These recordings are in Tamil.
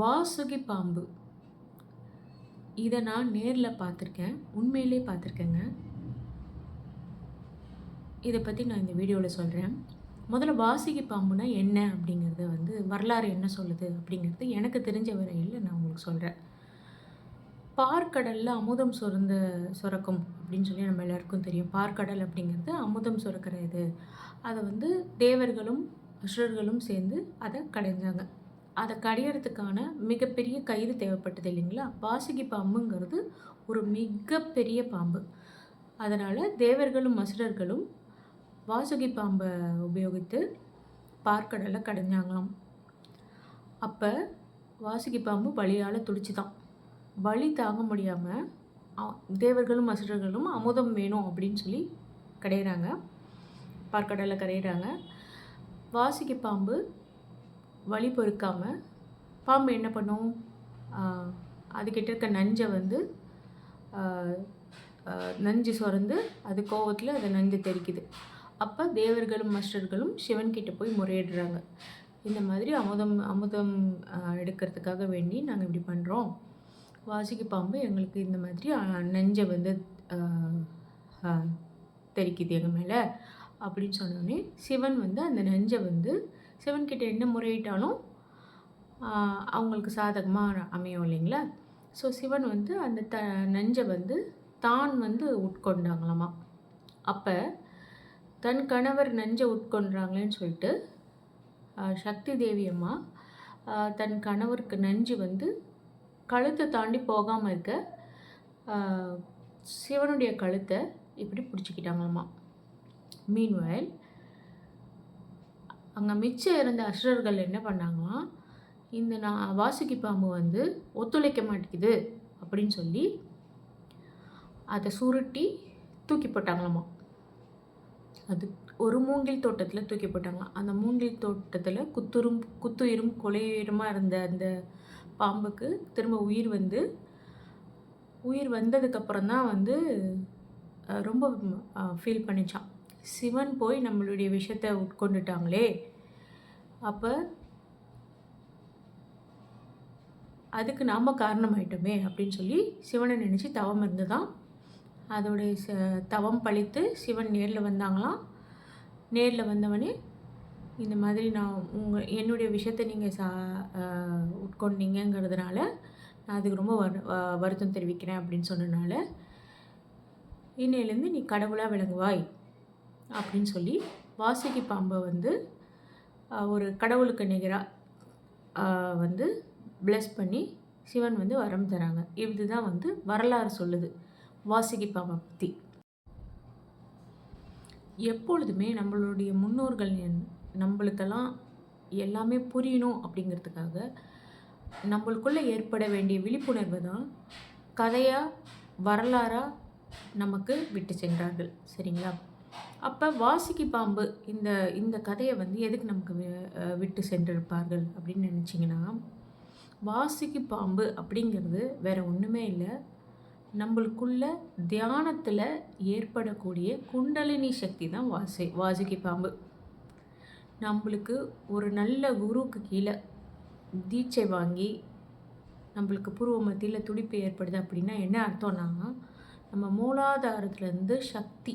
வாசுகி பாம்பு. இதை நான் நேரில் பார்த்துருக்கேன். உண்மையிலே பார்த்துருக்கேங்க. இதை பற்றி நான் இந்த வீடியோவில் சொல்கிறேன் முதல்ல வாசுகி பாம்புனா என்ன அப்படிங்கிறத வந்து வரலாறு என்ன சொல்லுது அப்படிங்கிறது எனக்கு தெரிஞ்ச வரையில் நான் உங்களுக்கு சொல்கிறேன் பார்க்கடலில் அமுதம் சுரந்த சுரக்கும் அப்படின்னு சொல்லி நம்ம எல்லாருக்கும் தெரியும். பார்க்கடல் அப்படிங்கிறது அமுதம் சுரக்கிற இது. அதை வந்து தேவர்களும் அசுரர்களும் சேர்ந்து அதை கடைஞ்சாங்க. அதை கடையிறதுக்கான மிகப்பெரிய கயிறு தேவைப்பட்டது இல்லைங்களா? பாசுகி பாம்புங்கிறது ஒரு மிகப்பெரிய பாம்பு. அதனால் தேவர்களும் அசுரர்களும் வாசுகி பாம்பை உபயோகித்து பார்க்கடலை கடைஞ்சாங்களாம். அப்போ வாசுகி பாம்பு வலியால் துடிச்சுதான். வலி தாங்க முடியாமல் தேவர்களும் அசுரர்களும் அமுதம் வேணும் அப்படின்னு சொல்லி கடையிறாங்க. பார்க்கடலில் கரையிறாங்க. வாசுகி பாம்பு வலி பொறுக்காமல் பாம்பு என்ன பண்ணும்? அதுக்கிட்ட இருக்க நஞ்சை வந்து நஞ்சு சுரந்து அது கோவத்தில் அதை நஞ்சு தெரிக்குது அப்போ தேவர்களும் மஸ்டர்களும் சிவன்கிட்ட போய் முறையிடுறாங்க. இந்த மாதிரி அமுதம் அமுதம் எடுக்கிறதுக்காக வேண்டி நாங்கள் இப்படி பண்ணுறோம் வாசிக்கு பாம்பு எங்களுக்கு இந்த மாதிரி நஞ்சை வந்து தெரிக்குது எங்கள் மேலே. அப்படின்னு சொன்னோடனே சிவன் வந்து அந்த நஞ்சை வந்து சிவன்கிட்ட என்ன முறையிட்டாலும் அவங்களுக்கு சாதகமாக அமையும் இல்லைங்களா? ஸோ சிவன் வந்து அந்த த நெஞ்சை வந்து தான் வந்து உட்கொண்டாங்களாமா. அப்போ தன் கணவர் நெஞ்சை உட்கொண்டாங்களேன்னு சொல்லிட்டு சக்தி தேவி அம்மா தன் கணவருக்கு நஞ்சு வந்து கழுத்தை தாண்டி போகாமல் இருக்க சிவனுடைய கழுத்தை இப்படி பிடிச்சிக்கிட்டாங்களாமா. மீன்வயல் அங்கே மிச்சம் இருந்த அசுரர்கள் என்ன பண்ணாங்கன்னா இந்த நான் வாசுகி பாம்பு வந்து ஒத்துழைக்க மாட்டேங்குது அப்படின்னு சொல்லி அதை சுருட்டி தூக்கி போட்டாங்களாமா. அது ஒரு மூங்கில் தோட்டத்தில் தூக்கி போட்டாங்களாம் அந்த மூங்கில் தோட்டத்தில் குத்துரும் குத்துயிரும் கொலையுயிருமாக இருந்த அந்த பாம்புக்கு திரும்ப உயிர் வந்து உயிர் வந்ததுக்கப்புறம் தான் வந்து ரொம்ப ஃபீல் பண்ணிச்சான். சிவன் போய் நம்மளுடைய விஷயத்தை உட்கொண்டுட்டாங்களே அப்போ அதுக்கு நாம் காரணமாயிட்டோமே அப்படின்னு சொல்லி சிவனை நினச்சி தவம் இருந்து தான் அதோடைய ச தவம் பழித்து சிவன் நேரில் வந்தாங்களாம். நேரில் வந்தவனே இந்த மாதிரி நான் உங்கள் என்னுடைய விஷயத்தை நீங்கள் சா உட்கொண்டீங்கிறதுனால நான் அதுக்கு ரொம்ப வரு வ- வருத்தம் தெரிவிக்கிறேன் அப்படின்னு சொன்னனால இன்னையிலேருந்து நீ கடவுளாக விளங்குவாய் அப்படின்னு சொல்லி வாசுகி பாம்பை வந்து ஒரு கடவுளுக்கு நிகராக வந்து ப்ளஸ் பண்ணி சிவன் வந்து வரம் தராங்க. இதுதான் வந்து வரலாறு சொல்லுது. வாசுகி பாம்பை பற்றி எப்பொழுதுமே நம்மளுடைய முன்னோர்கள் நம்மளுக்கெல்லாம் எல்லாமே புரியணும் அப்படிங்கிறதுக்காக நம்மளுக்குள்ளே ஏற்பட வேண்டிய விழிப்புணர்வு தான் கதையாக வரலாறாக நமக்கு விட்டு சென்றார்கள். சரிங்களா? அப்போ வாசிக்கு பாம்பு இந்த இந்த கதையை வந்து எதுக்கு நமக்கு விட்டு சென்றிருப்பார்கள் அப்படின்னு நினச்சிங்கன்னா வாசிக்கு பாம்பு அப்படிங்கிறது வேறு ஒன்றுமே இல்லை. நம்மளுக்குள்ள தியானத்தில் ஏற்படக்கூடிய குண்டலினி சக்தி தான் வாசி வாசிக்கு பாம்பு. நம்மளுக்கு ஒரு நல்ல குருவுக்கு கீழே தீட்சை வாங்கி நம்மளுக்கு பூர்வ மத்தியில் துடிப்பு ஏற்படுது அப்படின்னா என்ன அர்த்தம்னா நம்ம மூலாதாரத்துலேருந்து சக்தி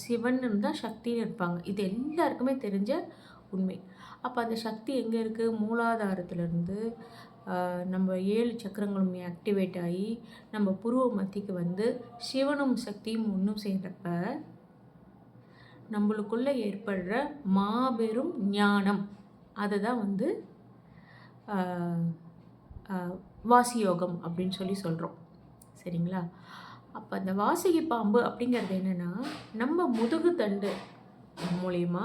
சிவன் தான் சக்தின்னு இருப்பாங்க. இது எல்லாருக்குமே தெரிஞ்ச உண்மை. அப்போ அந்த சக்தி எங்கே இருக்குது மூலாதாரத்துலேருந்து நம்ம ஏழு சக்கரங்களும் ஆக்டிவேட் ஆகி நம்ம புருவ மத்திக்கு வந்து சிவனும் சக்தியும் ஒன்றும் செய்கிறப்ப நம்மளுக்குள்ளே ஏற்படுற மாபெரும் ஞானம். அதை தான் வந்து வாசியோகம் அப்படின்னு சொல்லி சொல்கிறோம் சரிங்களா? அப்போ அந்த வாசிகி பாம்பு அப்படிங்கிறது என்னென்னா நம்ம முதுகு தண்டு மூலியமா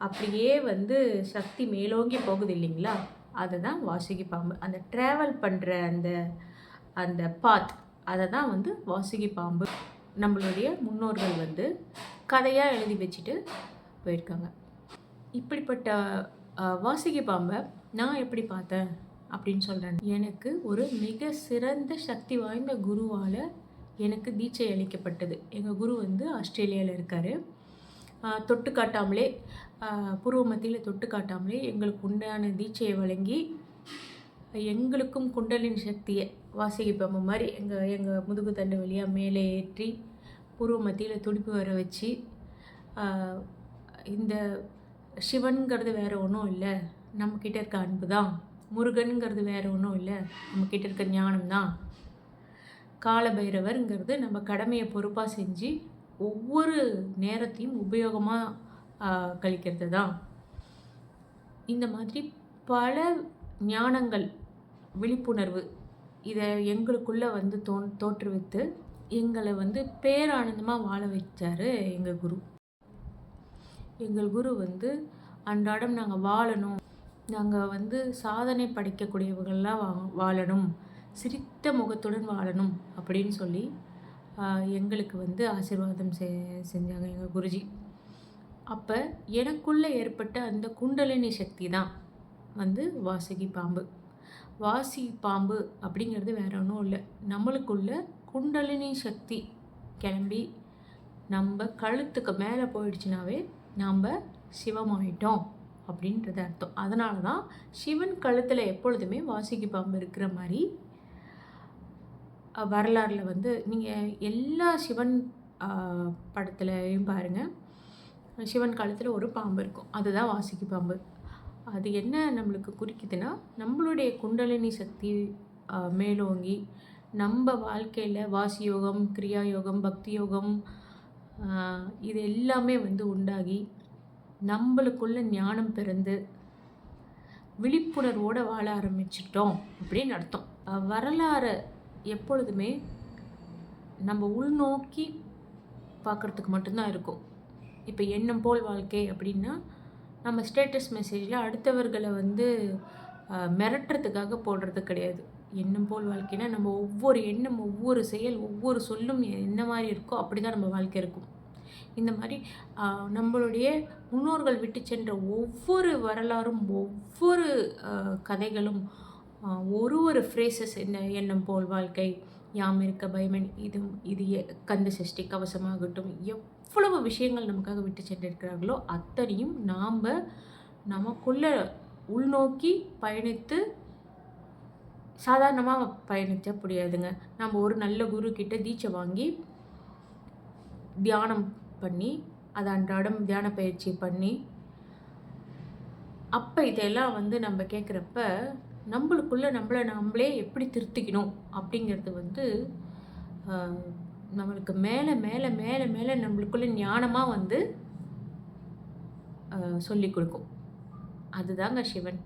அப்படியே வந்து சக்தி மேலோங்கி போகுது இல்லைங்களா? அதுதான் வாசுகி பாம்பு. அந்த ட்ராவல் பண்ணுற அந்த அந்த பாத் அதை தான் வந்து வாசுகி பாம்பு. நம்மளுடைய முன்னோர்கள் வந்து கதையாக எழுதி வச்சுட்டு போயிருக்காங்க. இப்படிப்பட்ட அஹ், வாசுகி பாம்பை நான் எப்படி பார்த்தேன் அப்படின்னு சொல்கிறேன் எனக்கு ஒரு மிக சிறந்த சக்தி வாய்ந்த குருவால் எனக்கு தீட்சை அளிக்கப்பட்டது. எங்கள் குரு வந்து ஆஸ்திரேலியாவில் இருக்கார். தொட்டு காட்டாமலே பூர்வ மத்தியில் தொட்டு காட்டாமலே எங்களுக்கு உண்டான தீட்சையை வழங்கி எங்களுக்கும் குண்டலின் சக்தியை வாசிக்கு மாதிரி எங்கள் எங்கள் முதுகு தண்டு வழியாக மேலே ஏற்றி பூர்வ மத்தியில் துடிப்பு வர வச்சு இந்த சிவனுங்கிறது வேறு ஒன்றும் இல்லை. நம்மக்கிட்ட இருக்க அன்பு தான் முருகனுங்கிறது வேறு ஒன்றும் இல்லை. நம்மக்கிட்ட இருக்க ஞானம் தான் காலபைரவருங்கிறது நம்ம கடமையை பொறுப்பாக செஞ்சு ஒவ்வொரு நேரத்தையும் உபயோகமாக கழிக்கிறது தான் இந்த மாதிரி பல ஞானங்கள் விழிப்புணர்வு இதை எங்களுக்குள்ளே வந்து தோ தோற்றுவித்து எங்களை வந்து பேரானந்தமாக வாழ வச்சாரு எங்கள் குரு. எங்கள் குரு வந்து அன்றாடம் நாங்கள் வாழணும். நாங்கள் வந்து சாதனை படைக்கக்கூடியவர்களாக வா வாழணும். சிரித்த முகத்துடன் வாழணும் அப்படின்னு சொல்லி எங்களுக்கு வந்து ஆசீர்வாதம் செ செஞ்சாங்க எங்கள் குருஜி. அப்போ எனக்குள்ளே ஏற்பட்ட அந்த குண்டலினி சக்தி தான் வந்து வாசகி பாம்பு. வாசி பாம்பு அப்படிங்கிறது வேற ஒன்றும் இல்லை. நம்மளுக்குள்ள குண்டலினி சக்தி கிளம்பி நம்ம கழுத்துக்கு மேலே போயிடுச்சுனாவே நாம் சிவமாயிட்டோம் அப்படின்றது அர்த்தம். அதனால தான் சிவன் கழுத்தில் எப்பொழுதுமே வாசிக்கு பாம்பு இருக்கிற மாதிரி வரலாறில் வந்து நீங்கள் எல்லா சிவன் படத்துலையும் பாருங்கள் சிவன் காலத்தில் ஒரு பாம்பு இருக்கும். அதுதான் வாசிக்கு பாம்பு. அது என்ன நம்மளுக்கு குறிக்குதுன்னா நம்மளுடைய குண்டலினி சக்தி மேலோங்கி நம்ம வாழ்க்கையில் வாசி யோகம் கிரியா யோகம் பக்தி யோகம் இது எல்லாமே வந்து உண்டாகி நம்மளுக்குள்ள ஞானம் பிறந்து விழிப்புணர்வோடு வாழ ஆரம்பிச்சிட்டோம் அப்படின்னு அர்த்தம். வரலாறு வரலாறை எப்பொழுதுமே நம்ம உள்நோக்கி பார்க்குறதுக்கு மட்டும்தான் இருக்கும். இப்போ எண்ணம் போல் வாழ்க்கை அப்படின்னா நம்ம ஸ்டேட்டஸ் மெசேஜில் அடுத்தவர்களை வந்து மிரட்டுறதுக்காக போடுறது கிடையாது. எண்ணம் போல் வாழ்க்கைனா நம்ம ஒவ்வொரு எண்ணம் ஒவ்வொரு செயல் ஒவ்வொரு சொல்லும் என்ன மாதிரி இருக்கோ அப்படி தான் நம்ம வாழ்க்கை இருக்கும். இந்த மாதிரி நம்மளுடைய முன்னோர்கள் விட்டு சென்ற ஒவ்வொரு வரலாறும் ஒவ்வொரு கதைகளும் ஒரு ஒரு ஃப்ரேசஸ் என்ன எண்ணம் போல் வாழ்க்கை யாம் இருக்க பயமன் இது இது கந்த சஷ்டி கவசமாகட்டும் எவ்வளவு விஷயங்கள் நமக்காக விட்டு சென்றிருக்கிறார்களோ அத்தனையும் நாம் நமக்குள்ள உள்நோக்கி பயணித்து சாதாரணமாக பயணித்த முடியாதுங்க. நம்ம ஒரு நல்ல குரு கிட்ட தீட்சை வாங்கி தியானம் பண்ணி அதை அன்றாடம் தியான பயிற்சி பண்ணி அப்போ இதெல்லாம் வந்து நம்ம கேட்குறப்ப நம்மளுக்குள்ளே நம்மளை நம்மளே எப்படி திருத்திக்கணும் அப்படிங்கிறது வந்து நம்மளுக்கு மேலே மேலே மேலே மேலே நம்மளுக்குள்ளே ஞானமாக வந்து சொல்லி கொடுக்கும். அதுதாங்க சிவன்.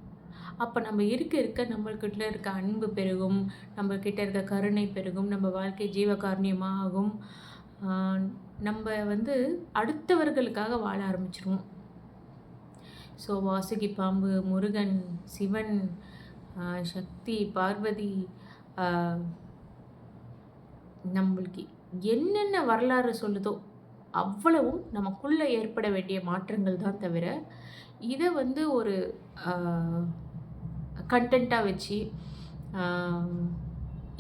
அப்போ நம்ம இருக்க இருக்க நம்மள்கிட்ட இருக்க அன்பு பெருகும் நம்மக்கிட்ட இருக்க கருணை பெருகும் நம்ம வாழ்க்கை ஜீவகாரணியமாகும் ஆகும். நம்ம வந்து அடுத்தவர்களுக்காக வாழ ஆரம்பிச்சிருவோம். ஸோ வாசுகி பாம்பு முருகன் சிவன் சக்தி பார்வதி நம்மளுக்கு என்னென்ன வரலாறு சொல்லுதோ அவ்வளவும் நமக்குள்ளே ஏற்பட வேண்டிய மாற்றங்கள் தான் தவிர இதை வந்து ஒரு கண்டென்ட்டாக வச்சு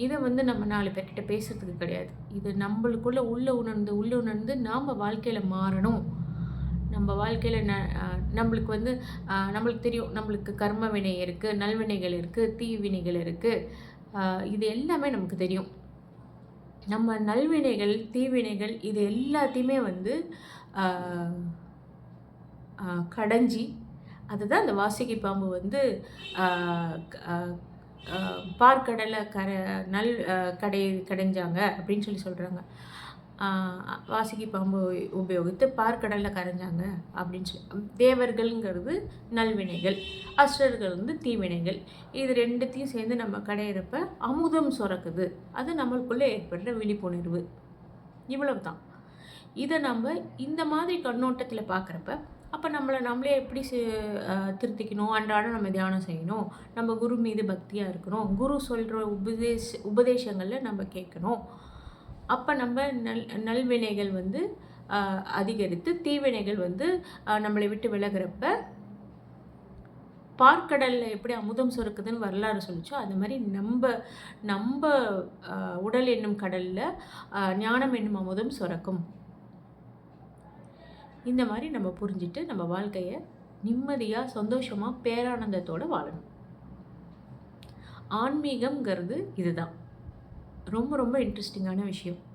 இதை வந்து நம்ம நாலு பேர்கிட்ட பேசுறதுக்கு கிடையாது. இது நம்மளுக்குள்ளே உள்ள உணர்ந்து உள்ள உணர்ந்து நாம் வாழ்க்கையில் மாறணும். நம்ம வாழ்க்கையில் ந நம்மளுக்கு வந்து நம்மளுக்கு தெரியும். நம்மளுக்கு கர்ம வினை இருக்குது நல்வினைகள் இருக்குது தீவினைகள் இருக்குது இது எல்லாமே நமக்கு தெரியும். நம்ம நல்வினைகள் தீவினைகள் இது எல்லாத்தையுமே வந்து கடைஞ்சி அதுதான் அந்த வாசுகி பாம்பு வந்து க- பார்க்கடலை கரை நல் கடை கடைஞ்சாங்க அப்படின்னு சொல்லி சொல்கிறாங்க வாசுகி பாம்பு உபயோகித்து பார்க்கடலில் கரைஞ்சாங்க அப்படின்னு சொல்லி. தேவர்கள்ங்கிறது நல்வினைகள் அஷ்டர்கள் வந்து தீவினைகள். இது ரெண்டுத்தையும் சேர்ந்து நம்ம கடையிறப்ப அமுதம் சுரக்குது. அது நம்மளுக்குள்ளே ஏற்படுற விழிப்புணர்வு. இவ்வளவு தான் இதை நம்ம இந்த மாதிரி கண்ணோட்டத்தில் பார்க்குறப்ப அப்போ நம்மளை நம்மளே எப்படி திருத்திக்கணும்? அன்றாடம் நம்ம தியானம் செய்யணும். நம்ம குரு மீது பக்தியாக இருக்கணும். குரு சொல்கிற உபதேச உபதேசங்களில் நம்ம கேட்கணும். அப்போ நம்ம நல் நல்வினைகள் வந்து அதிகரித்து தீவினைகள் வந்து நம்மளை விட்டு விலகிறப்ப பார்க்கடலில் எப்படி அமுதம் சுரக்குதுன்னு வரலாறு சொல்லிச்சோ அது மாதிரி நம்ம நம்ம உடல் என்னும் கடலில் ஞானம் என்னும் அமுதம் சுரக்கும். இந்த மாதிரி நம்ம புரிஞ்சுட்டு நம்ம வாழ்க்கையை நிம்மதியாக சந்தோஷமாக பேரானந்தத்தோடு வாழணும். ஆன்மீகம்ங்கிறது இதுதான். ரொம்ப ரொம்ப இன்ட்ரெஸ்டிங்கான விஷயம்.